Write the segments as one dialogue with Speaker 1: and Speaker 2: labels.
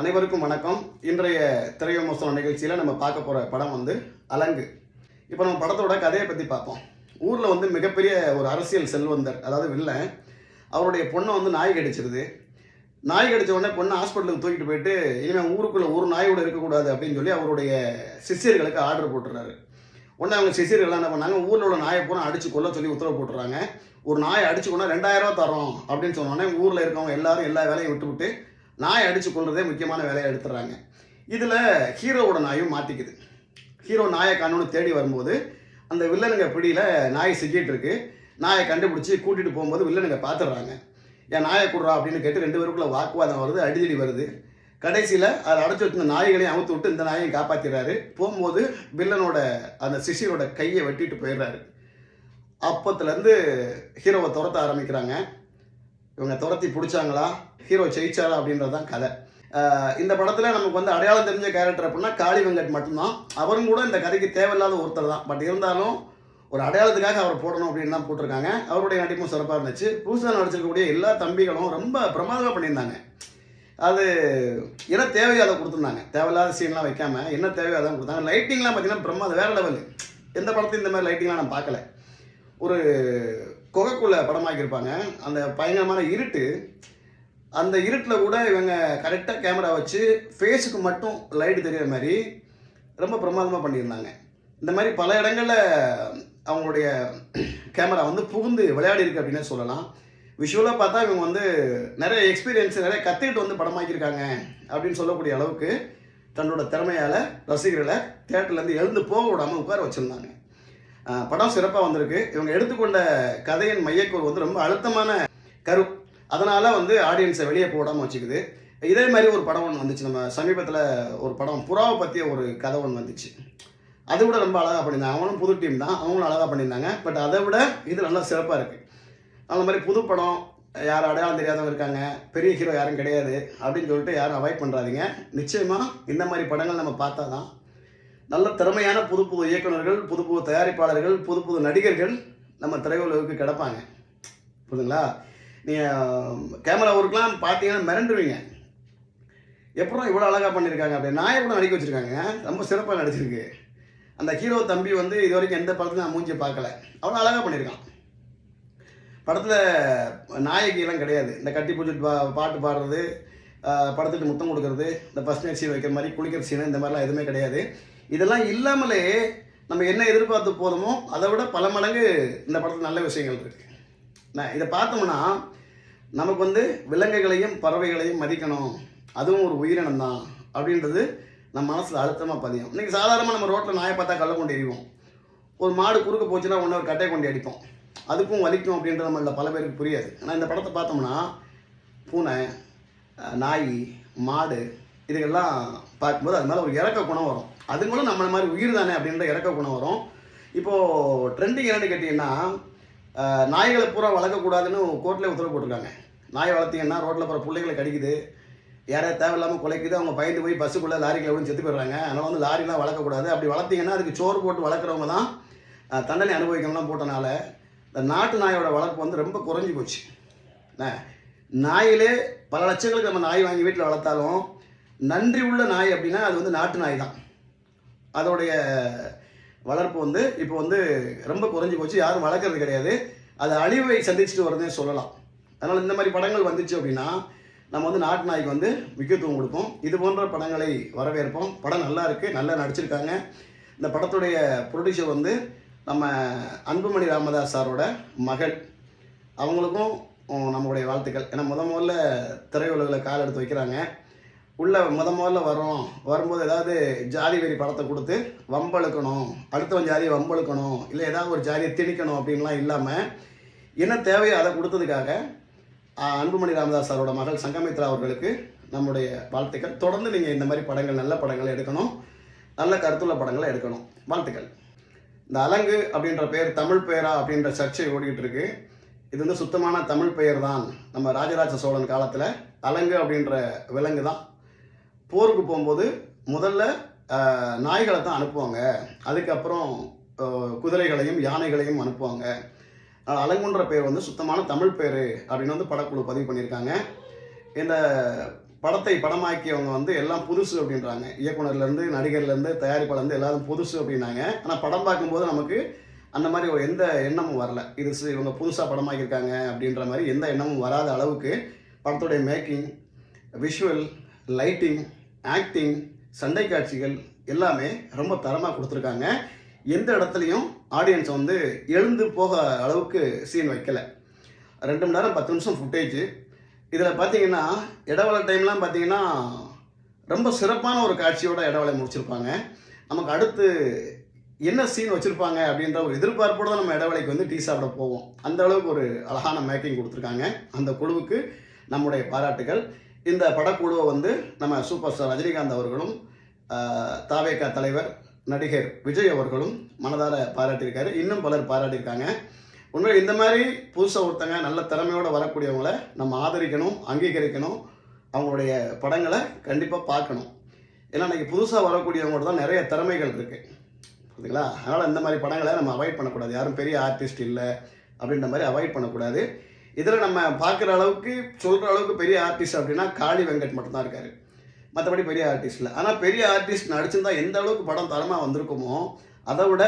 Speaker 1: அனைவருக்கும் வணக்கம். இன்றைய திரைவிமர்சன நிகழ்ச்சியில் நம்ம பார்க்க போகிற படம் வந்து அலங்கு. இப்போ நம்ம படத்தோட கதையை பற்றி பார்ப்போம். ஊரில் வந்து மிகப்பெரிய ஒரு அரசியல் செல்வந்தர் அதாவது வில்லன் அவருடைய பொண்ணை வந்து நாய் கடிச்சிருது. நாய் கடிச்ச உடனே பொண்ணை ஹாஸ்பிட்டலுக்கு தூக்கிட்டு போயிட்டு இனிமேல் ஊருக்குள்ளே ஒரு நாய் கூட இருக்கக்கூடாது அப்படின்னு சொல்லி அவருடைய சிஷியர்களுக்கு ஆர்டர் போட்டுறாரு உடனே அவங்க சிஷியர்கள் என்ன பண்ணாங்க ஊரில் உள்ள நாயை பூரா அடிச்சு கொள்ள சொல்லி உத்தரவு போட்டுறாங்க ஒரு நாயை அடிச்சு கொண்டா ரெண்டாயிரம் ரூபா தரோம் அப்படின்னு சொன்னோடனே ஊரில் இருக்கவங்க எல்லாரும் எல்லா வேலையும் விட்டு விட்டு நாயை அடித்து கொள்றதே முக்கியமான வேலையை எடுத்துடுறாங்க. இதில் ஹீரோவோட நாயும் மாட்டிக்குது. ஹீரோ நாயை காணணும்னு தேடி வரும்போது அந்த வில்லனுங்க பிடியில் நாய் சிக்கிட்டு இருக்கு. நாயை கண்டுபிடிச்சி கூட்டிகிட்டு போகும்போது வில்லனுங்க பார்த்துடுறாங்க என் நாயை கொடுறா அப்படின்னு கேட்டு ரெண்டு பேருக்குள்ளே வாக்குவாதம் வருது அடிதடி வருது. கடைசியில் அதை அடைச்சி வச்சிருந்த நாய்களையும் அவுத்து விட்டு இந்த நாயையும் காப்பாற்றிடுறாரு போகும்போது வில்லனோட அந்த சிஷியரோட கையை வெட்டிட்டு போயிடுறாரு. அப்பத்துலேருந்து ஹீரோவை துரத்த ஆரம்பிக்கிறாங்க. இவங்க துரத்தி பிடிச்சாங்களா? ஹீரோ ஜெயிச்சாரா அப்படின்றது தான் கதை இந்த படத்தில் நமக்கு வந்து அடையாளம் தெரிஞ்ச கேரக்டர் அப்படின்னா காளி வெங்கட் மட்டும்தான். அவரும் கூட இந்த கதைக்கு தேவையில்லாத ஒருத்தர் தான். பட் இருந்தாலும் ஒரு அடையாளத்துக்காக அவர் போடணும் அப்படின்னு தான் போட்டிருக்காங்க. அவருடைய நடிப்பும் சிறப்பாக இருந்துச்சு. புதுசாக நடிச்சிருக்கக்கூடிய எல்லா தம்பிகளும் ரொம்ப பிரமாதமாக பண்ணியிருந்தாங்க. அது என்ன தேவையோ அதை கொடுத்துருந்தாங்க. தேவையில்லாத சீன்லாம் வைக்காமல் என்ன தேவையோ அதான் கொடுத்தாங்க. லைட்டிங்லாம் பார்த்தீங்கன்னா பிரமாதம் வேறு லெவல் எந்த படத்தையும் இந்த மாதிரி லைட்டிங்லாம் நான் பார்க்கல. ஒரு குகைக்குள்ள படமாக்கியிருப்பாங்க அந்த பயங்கரமான இருட்டு. அந்த இருட்டில் கூட இவங்க கரெக்டாக கேமரா வச்சு ஃபேஸுக்கு மட்டும் லைட் தெரிகிற மாதிரி ரொம்ப பிரமாதமாக பண்ணியிருந்தாங்க. இந்த மாதிரி பல இடங்களில் அவங்களுடைய கேமரா வந்து புகுந்து விளையாடி இருக்கு அப்படின்னு சொல்லலாம். விஷுவலாக பார்த்தா இவங்க வந்து நிறைய எக்ஸ்பீரியன்ஸ் நிறைய கற்றுக்கிட்டு வந்து படமாக்கியிருக்காங்க அப்படின்னு சொல்லக்கூடிய அளவுக்கு தன்னோட திறமையால் ரசிகர்களை தேட்டர்லேருந்து எழுந்து போக விடாமல் உட்கார வச்சுருந்தாங்க. படம் சிறப்பாக வந்திருக்கு. இவங்க எடுத்துக்கொண்ட கதையின் மையக்கூறு வந்து ரொம்ப அழுத்தமான கரு. அதனால் வந்து ஆடியன்ஸை வெளியே போடாமல் வச்சுக்குது. இதே மாதிரி ஒரு படம் ஒன்று வந்துச்சு. நம்ம சமீபத்தில் ஒரு படம் புறாவை பற்றிய ஒரு கதை ஒன்று வந்துச்சு. அது கூட ரொம்ப அழகாக பண்ணியிருந்தாங்க. அவங்களும் புது டீம் தான். அவங்களும் அழகாக பண்ணியிருந்தாங்க. பட் அதை விட இது நல்லா சிறப்பாக இருக்குது அந்த மாதிரி புது படம் யார் அடையாளம் தெரியாதவங்க இருக்காங்க. பெரிய ஹீரோ யாரும் கிடையாது. அப்படின்னு சொல்லிட்டு யாரும் அவாய்ட் பண்ணுறாதீங்க நிச்சயமாக இந்த மாதிரி படங்கள் நம்ம பார்த்தா தான் நல்ல திறமையான புது புது இயக்குநர்கள் புது புது தயாரிப்பாளர்கள் புது புது நடிகர்கள் நம்ம திரையுலகுக்கு கிடப்பாங்க. புரியுதுங்களா? நீங்கள் கேமரா ஒர்க்லாம் பார்த்தீங்கன்னா மிரண்டுருவீங்க எப்பறம் இவ்வளோ அழகாக பண்ணியிருக்காங்க அப்படி நாயை கூட நடிக்க வச்சுருக்காங்க. ரொம்ப சிறப்பாக நடிச்சிருக்கு. அந்த ஹீரோ தம்பி வந்து இது வரைக்கும் எந்த படத்துலையும் நான் மூஞ்சி பார்க்கல. அவ்வளோ அழகாக பண்ணியிருக்கான் படத்தில் நாயகியெல்லாம் கிடையாது. இந்த கட்டி பிடிச்சிட்டு பா பாட்டு பாடுறது படத்துக்கு முத்தம் கொடுக்கறது இந்த ஃபஸ்ட் நைட் சீன் வைக்கிற மாதிரி குளிக்கிற சீனு இந்த மாதிரிலாம் எதுவுமே கிடையாது. இதெல்லாம் இல்லாமலே நம்ம என்ன எதிர்பார்த்து போதுமோ அதை விட பல மடங்கு இந்த படத்தில் நல்ல விஷயங்கள் இருக்குது நான் இதை பார்த்தோம்னா நமக்கு வந்து விலங்குகளையும் பறவைகளையும் மதிக்கணும். அதுவும் ஒரு உயிரினம் தான் அப்படின்றது நம்ம மனசில் அழுத்தமாக பதியும். இன்றைக்கி சாதாரணமாக நம்ம ரோட்டில் நாயை பார்த்தா கள்ள கொண்டு எறிவோம். ஒரு மாடு குறுக்க போச்சுன்னா ஒன்று ஒரு கட்டையை கொண்டு அடிப்போம். அதுக்கும் வலிக்கும் அப்படின்றது நம்மள பல பேருக்கு புரியாது. ஆனால் இந்த படத்தை பார்த்தோம்னா பூனை நாய் மாடு இதுக்கெல்லாம் பார்க்கும்போது அது மேலே ஒரு இறக்க குணம் வரும். அதுங்களும் நம்மள மாதிரி உயிர் தானே அப்படின்ற இறக்க குணம் வரும். இப்போது ட்ரெண்டிங் என்னன்னு கேட்டிங்கன்னா நாய்களை பூரா வளர்க்கக்கூடாதுன்னு கோர்ட்டில் உத்தரவு போட்டிருக்காங்க. நாய் வளர்த்தீங்கன்னா ரோட்டில் போகிற பிள்ளைகளை கடிக்குது. யாரையா தேவையில்லாமல் குலைக்குது. அவங்க பயந்து போய் பஸ்ஸுக்குள்ளே லாரிக்குள்ள விழுந்து செத்து போயிடுறாங்க. அதனால் வந்து லாரிலாம் வளர்க்கக்கூடாது. அப்படி வளர்த்தீங்கன்னா அதுக்கு சோறு போட்டு வளர்க்குறவங்க தான் தண்டனை அனுபவிக்கணும்லாம் போட்டனால இந்த நாட்டு நாயோட வளர்ப்பு வந்து ரொம்ப குறைஞ்சி போச்சு. நாயிலே பல லட்சங்களுக்கு நம்ம நாய் வாங்கி வீட்டில் வளர்த்தாலும் நன்றி உள்ள நாய் அப்படின்னா அது வந்து நாட்டு நாய் தான் அதோடைய வளர்ப்பு வந்து இப்போ வந்து ரொம்ப குறைஞ்சி போச்சு. யாரும் வளர்க்குறது கிடையாது. அது அழிவை சந்திச்சுட்டு வரதே சொல்லலாம். அதனால் இந்த மாதிரி படங்கள் வந்துச்சு அப்படின்னா நம்ம வந்து நாட்டு நாய்க்கு வந்து முக்கியத்துவம் கொடுப்போம். இது போன்ற படங்களை வரவேற்போம். படம் நல்லா இருக்குது நல்லா நடிச்சிருக்காங்க. இந்த படத்துடைய ப்ரொடியூசர் வந்து நம்ம அன்புமணி ராமதாஸ் சாரோட மகள். அவங்களுக்கும் நம்மளுடைய வாழ்த்துக்கள். ஏன்னா முத முதல்ல திரையுலகில் கால் எடுத்து வைக்கிறாங்க. உள்ளே முத முதல்ல வரோம். வரும்போது ஏதாவது ஜாதி வெறி படத்தை கொடுத்து வம்பழுக்கணும். அடுத்தவன் ஜாதியை வம்பழுக்கணும். இல்லை ஏதாவது ஒரு ஜாதியை திணிக்கணும் அப்படின்லாம் இல்லாமல் என்ன தேவையோ அதை கொடுத்ததுக்காக அன்புமணி ராமதாஸ் சாரோட மகள் சங்கமித்ரா அவர்களுக்கு நம்முடைய வாழ்த்துக்கள். தொடர்ந்து நீங்கள் இந்த மாதிரி படங்கள் நல்ல படங்களை எடுக்கணும். நல்ல கருத்துள்ள படங்களை எடுக்கணும். வாழ்த்துக்கள். இந்த அலங்கு அப்படின்ற பெயர் தமிழ் பெயரா அப்படின்ற சர்ச்சை ஓடிக்கிட்டு இருக்கு. இது வந்து சுத்தமான தமிழ் பெயர் தான் நம்ம ராஜராஜ சோழன் காலத்தில் அலங்கு அப்படின்ற விலங்கு தான் போருக்கு போகும்போது முதல்ல நாய்களை தான் அனுப்புவாங்க. அதுக்கப்புறம் குதிரைகளையும் யானைகளையும் அனுப்புவாங்க. அலங்குன்ற பெயர் வந்து சுத்தமான தமிழ் பேர் அப்படின்னு வந்து படக்குழு பதிவு பண்ணியிருக்காங்க. இந்த படத்தை படமாக்கியவங்க வந்து எல்லாம் புதுசு அப்படின்றாங்க. இயக்குனர்லேருந்து நடிகர்லேருந்து தயாரிப்பாளர்லேருந்து எல்லாரும் புதுசு அப்படின்னாங்க. ஆனால் படம் பார்க்கும்போது நமக்கு அந்த மாதிரி எந்த எண்ணமும் வரல. இது இவங்க புதுசாக படமாக்கியிருக்காங்க அப்படின்ற மாதிரி எந்த எண்ணமும் வராத அளவுக்கு படத்துடைய மேக்கிங் விஷுவல் லைட்டிங் ஆக்டிங் சண்டை காட்சிகள் எல்லாமே ரொம்ப தரமாக கொடுத்துருக்காங்க. எந்த இடத்துலையும் ஆடியன்ஸ் வந்து எழுந்து போக அளவுக்கு சீன் வைக்கல. ரெண்டு மணி நேரம் பத்து நிமிஷம் ஃபுட்டேஜ் இதில் பார்த்தீங்கன்னா இடவேளை டைம்லாம் பார்த்தீங்கன்னா ரொம்ப சிறப்பான ஒரு காட்சியோட இடவேளை முடிச்சிருப்பாங்க. நமக்கு அடுத்து என்ன சீன் வச்சுருப்பாங்க அப்படின்ற ஒரு எதிர்பார்ப்போடு தான் நம்ம இடவேளைக்கு வந்து டீ சாப்பிட போவோம். அந்த அளவுக்கு ஒரு அழகான மேக்கிங் கொடுத்துருக்காங்க. அந்த குழுவுக்கு நம்முடைய பாராட்டுகள். இந்த படக்குழுவை வந்து நம்ம சூப்பர் ஸ்டார் ரஜினிகாந்த் அவர்களும் தாவேகா தலைவர் நடிகர் விஜய் அவர்களும் மனதார பாராட்டியிருக்காரு. இன்னும் பலர் பாராட்டியிருக்காங்க. உண்மையில் இந்த மாதிரி புதுசாக ஒருத்தங்க நல்ல திறமையோடு வரக்கூடியவங்களை நம்ம ஆதரிக்கணும் அங்கீகரிக்கணும் அவங்களுடைய படங்களை கண்டிப்பாக பார்க்கணும். ஏன்னா இன்னைக்கு புதுசாக வரக்கூடியவங்களோட தான் நிறைய திறமைகள் இருக்குது புரியுதுங்களா? அதனால் இந்த மாதிரி படங்களை நம்ம அவாய்ட் பண்ணக்கூடாது. யாரும் பெரிய ஆர்டிஸ்ட் இல்லை அப்படின்ற மாதிரி அவாய்ட் பண்ணக்கூடாது. இதில் நம்ம பார்க்குற அளவுக்கு சொல்கிற அளவுக்கு பெரிய ஆர்டிஸ்ட் அப்படின்னா காளி வெங்கட் மட்டும்தான் இருக்காரு. மற்றபடி பெரிய ஆர்டிஸ்ட் இல்லை. ஆனால் பெரிய ஆர்டிஸ்ட் நடிச்சிருந்தா எந்த அளவுக்கு படம் தரமாக வந்திருக்குமோ அதை விட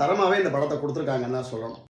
Speaker 1: தரமாகவே இந்த படத்தை கொடுத்துருக்காங்கன்னு தான் சொல்லணும்.